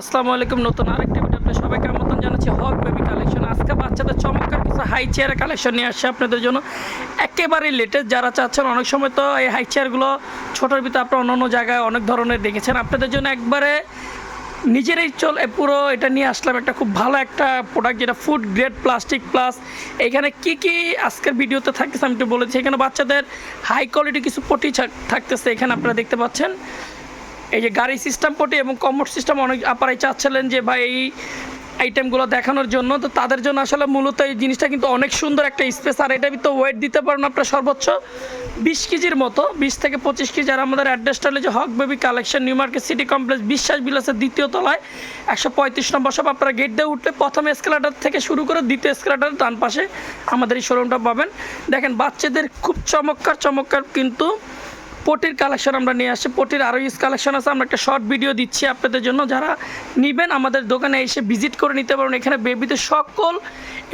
আসসালামু আলাইকুম, নতুন আরেকটি ভিডিও আপনাদের সবাইকে আমন্ত্রণ জানাচ্ছি। হক বেবি কালেকশন আজকে বাচ্চাদের চমৎকার কিছু হাই চেয়ারের কালেকশন নিয়ে আসছে আপনাদের জন্য। একেবারে লেটেস্ট যারা চাচ্ছেন অনেক সময় তো এই হাই চেয়ারগুলো ছোটোর ভিতরে আপনারা অন্য অন্য জায়গায় অনেক ধরনের দেখেছেন। আপনাদের জন্য একবারে নিজেরাই চল পুরো এটা নিয়ে আসলাম একটা খুব ভালো একটা প্রোডাক্ট যেটা ফুড গ্রেড প্লাস্টিক প্লাস এখানে কি কি আজকের ভিডিওতে থাকতেছে আমি একটু বলেছি এখানে বাচ্চাদের হাই কোয়ালিটি কিছু পটি থাকতেছে, এখানে আপনারা দেখতে পাচ্ছেন। এই যে গাড়ি সিস্টেম পটি এবং কমোড সিস্টেম অনেক আপারাই চাচ্ছিলেন যে ভাই এই আইটেমগুলো দেখানোর জন্য। তো তাদের জন্য আসলে মূলত এই জিনিসটা কিন্তু অনেক সুন্দর একটা স্পেস আর এটা তো ওয়েট দিতে পারেন আপনার সর্বোচ্চ বিশ কেজির মতো। বিশ থেকে পঁচিশ কেজি, আর আমাদের অ্যাড্রেসটা হলো যে Haque baby collection new market city complex বিশ্বাস বিলাসের দ্বিতীয় তলায়। একশো পঁয়ত্রিশ নম্বর সব আপনারা গেট দিয়ে উঠলে প্রথম এসকেলেটার থেকে শুরু করে দ্বিতীয় এসকেলেটার ডান পাশে আমাদের এই শোরুমটা পাবেন। দেখেন, বাচ্চাদের খুব চমৎকার চমৎকার কিন্তু পটির কালেকশন আমরা নিয়ে আসছি। পটির আরও ইস কালেকশন আছে। আমরা একটা শর্ট ভিডিও দিচ্ছি আপনাদের জন্য। যারা নেবেন আমাদের দোকানে এসে ভিজিট করে নিতে পারেন। এখানে বেবিতে সকল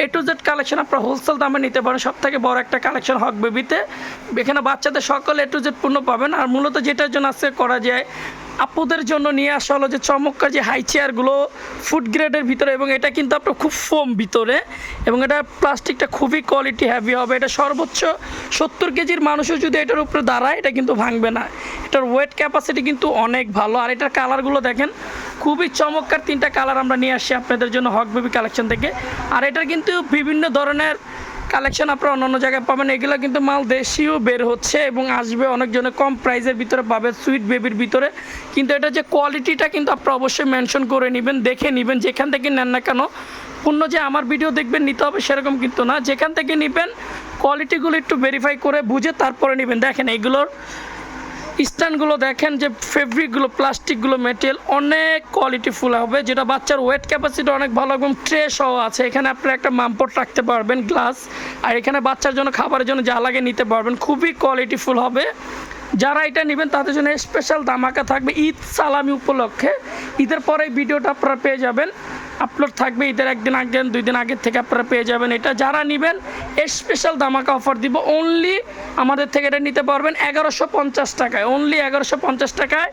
এ টু জেড কালেকশন আপনারা হোলসেল দামে নিতে পারেন। সব থেকে বড় একটা কালেকশন হক বেবিতে এখানে বাচ্চাদের সকল এ টু জেড পূর্ণ পাবেন। আর মূলত যেটার জন্য আজকে করা যায় আপুদের জন্য নিয়ে আসা হলো যে চমৎকার যে হাই চেয়ারগুলো ফুড গ্রেডের ভিতরে এবং এটা কিন্তু আপনার খুব ফোম ভিতরে এবং এটা প্লাস্টিকটা খুবই কোয়ালিটি হ্যাভি হবে। এটা সর্বোচ্চ সত্তর কেজির মানুষও যদি এটার উপরে দাঁড়ায়, এটা কিন্তু ভাঙবে না। এটার ওয়েট ক্যাপাসিটি কিন্তু অনেক ভালো। আর এটার কালারগুলো দেখেন, খুবই চমৎকার তিনটা কালার আমরা নিয়ে আসছি আপনাদের জন্য হক বেবি কালেকশন থেকে। আর এটার কিন্তু বিভিন্ন ধরনের কালেকশন আপনারা অন্য জায়গায় পাবেন। এগুলো কিন্তু মাল দেশিও বের হচ্ছে এবং আসবে অনেকজনে কম প্রাইসের ভিতরে পাবে সুইট বেবির ভিতরে। কিন্তু এটা যে কোয়ালিটিটা কিন্তু আপনারা অবশ্যই মেনশন করে নেবেন, দেখে নেবেন, যেখান থেকে নেন না কেন। পূর্ণ যে আমার ভিডিও দেখবেন, নিতে হবে সেরকম কিন্তু না। যেখান থেকে নেবেন কোয়ালিটিগুলো একটু ভেরিফাই করে বুঝে তারপরে নেবেন। দেখেন এইগুলোর স্ট্যান্ডগুলো দেখেন যে ফেব্রিকগুলো, প্লাস্টিকগুলো মেটেরিয়াল অনেক কোয়ালিটিফুল হবে, যেটা বাচ্চার ওয়েট ক্যাপাসিটি অনেক ভালো এবং ট্রে সহ আছে। এখানে আপনারা একটা মামপট রাখতে পারবেন গ্লাস আর এখানে বাচ্চার জন্য, খাবারের জন্য যা লাগে নিতে পারবেন। খুবই কোয়ালিটিফুল হবে। যারা এটা নেবেন, তাদের জন্য স্পেশাল দামাকা থাকবে ঈদ সালামি উপলক্ষে। ঈদের পরে ভিডিওটা আপনারা পেয়ে যাবেন। আপলোড থাকবে, ঈদের একদিন আগে, দুই দিন আগের থেকে আপনারা পেয়ে যাবেন। এটা যারা নেবেন স্পেশাল দামাকা অফার দিব অনলি আমাদের থেকে এটা নিতে পারবেন এগারোশো পঞ্চাশ টাকায়। অনলি এগারোশো পঞ্চাশ টাকায়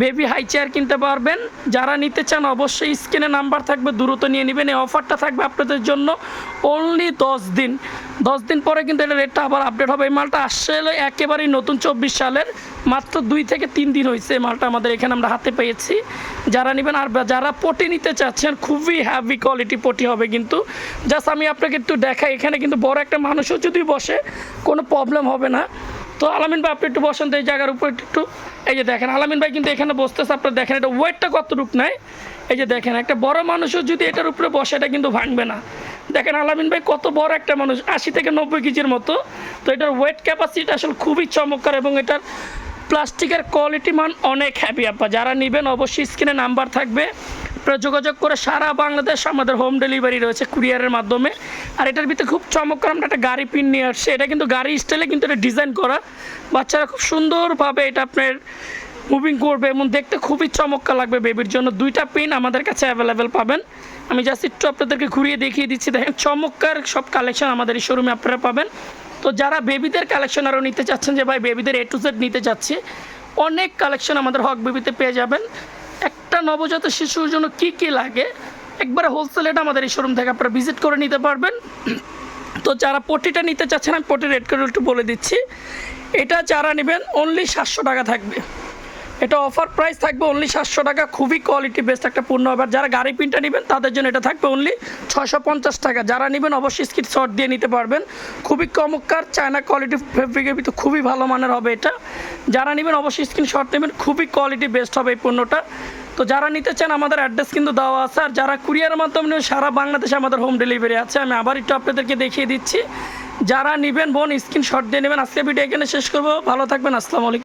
বেবি হাই চেয়ার কিনতে পারবেন। যারা নিতে চান অবশ্যই স্ক্রিনে নাম্বার থাকবে, দ্রুত নিয়ে নেবেন। এই অফারটা থাকবে আপনাদের জন্য অনলি দশ দিন। দশ দিন পরে কিন্তু এটা রেটটা আবার আপডেট হবে। এই মালটা আসছে একেবারেই নতুন চব্বিশ সালের মাত্র দুই থেকে তিন দিন হয়েছে মালটা আমাদের এখানে আমরা হাতে পেয়েছি। যারা নেবেন আর যারা পটি নিতে চাচ্ছেন, খুবই হ্যাভি কোয়ালিটি পটি হবে কিন্তু। জাস্ট আমি আপনাকে একটু দেখাই, এখানে কিন্তু বড় একটা মানুষও যদি বসে, কোনো প্রবলেম হবে না। তো আলামিন ভাই, আপনি একটু বসেন তো এই জায়গার উপর একটু এই যে দেখেন, আলামিন ভাই কিন্তু এখানে বসতেছে, আপনারা দেখেন এটা ওয়েটটা কতটুক নেয়। এই যে দেখেন, একটা বড় মানুষও যদি এটার উপরে বসে, এটা কিন্তু ভাঙবে না। দেখেন আলামিন ভাই, কত বড় একটা মানুষ, আশি থেকে নব্বই কেজির মতো। তো এটার ওয়েট ক্যাপাসিটি আসলে খুবই চমৎকার এবং এটার প্লাস্টিকের কোয়ালিটি মান অনেক হ্যাপি আপা যারা নেবেন অবশ্যই স্ক্রিনে নাম্বার থাকবে। আপনারা যোগাযোগ করে সারা বাংলাদেশ আমাদের হোম ডেলিভারি রয়েছে কুরিয়ারের মাধ্যমে। আর এটার ভিতরে খুব চমৎকার আমরা একটা গাড়ি পিন নিয়ে আসছি। এটা কিন্তু গাড়ি স্টাইলে কিন্তু এটা ডিজাইন করা। বাচ্চারা খুব সুন্দরভাবে এটা আপনার মুভিং করবে এবং দেখতে খুবই চমৎকার লাগবে বেবির জন্য। দুইটা পিন আমাদের কাছে অ্যাভেলেবেল পাবেন। আমি জাস্ট একটু আপনাদেরকে ঘুরিয়ে দেখিয়ে দিচ্ছি। দেখেন চমৎকার সব কালেকশন আমাদের এই শোরুমে আপনারা পাবেন। তো যারা বেবিদের কালেকশন আরও নিতে চাচ্ছেন যে, ভাই, বেবিদের এ টু জেড নিতে চাচ্ছে অনেক কালেকশন আমাদের হক বেবিতে পেয়ে যাবেন। একটা নবজাত শিশুর জন্য কি কি লাগে, একবারে হোলসেল এটা আমাদের এই শোরুম থেকে আপনারা ভিজিট করে নিতে পারবেন। তো যারা পটিটা নিতে চাচ্ছেন, আমি পটির রেট করে একটু বলে দিচ্ছি। এটা যারা নেবেন অনলি সাতশো টাকা থাকবে। এটা অফার প্রাইস থাকবে অনলি সাতশো টাকা, খুবই কোয়ালিটি বেস্ট একটা পূর্ণ হবে আর যারা গাড়ি পিনটা নেবেন, তাদের জন্য এটা থাকবে অনলি ছশো পঞ্চাশ টাকা। যারা নেবেন, অবশ্যই স্কিট শর্ট দিয়ে নিতে পারবেন। খুবই চমৎকার চায়না কোয়ালিটি ফেব্রিকের ভিতরে খুবই ভালো মানের হবে এটা। যারা নেবেন, অবশ্যই শর্ট নেবেন, খুবই কোয়ালিটি বেস্ট হবে এই পণ্যটা। তো যারা নিতে চান, আমাদের অ্যাড্রেস কিন্তু দেওয়া আছে। আর যারা কুরিয়ারের মাধ্যমে সারা বাংলাদেশে আমাদের হোম ডেলিভারি আছে। আমি আবার একটু আপনাদেরকে দেখিয়ে দিচ্ছি। যারা নেবেন, বোন স্ক্রিন শট দিয়ে নেবেন। আজকে ভিডিও এখানে শেষ করব। ভালো থাকবেন, আসসালামু আলাইকুম।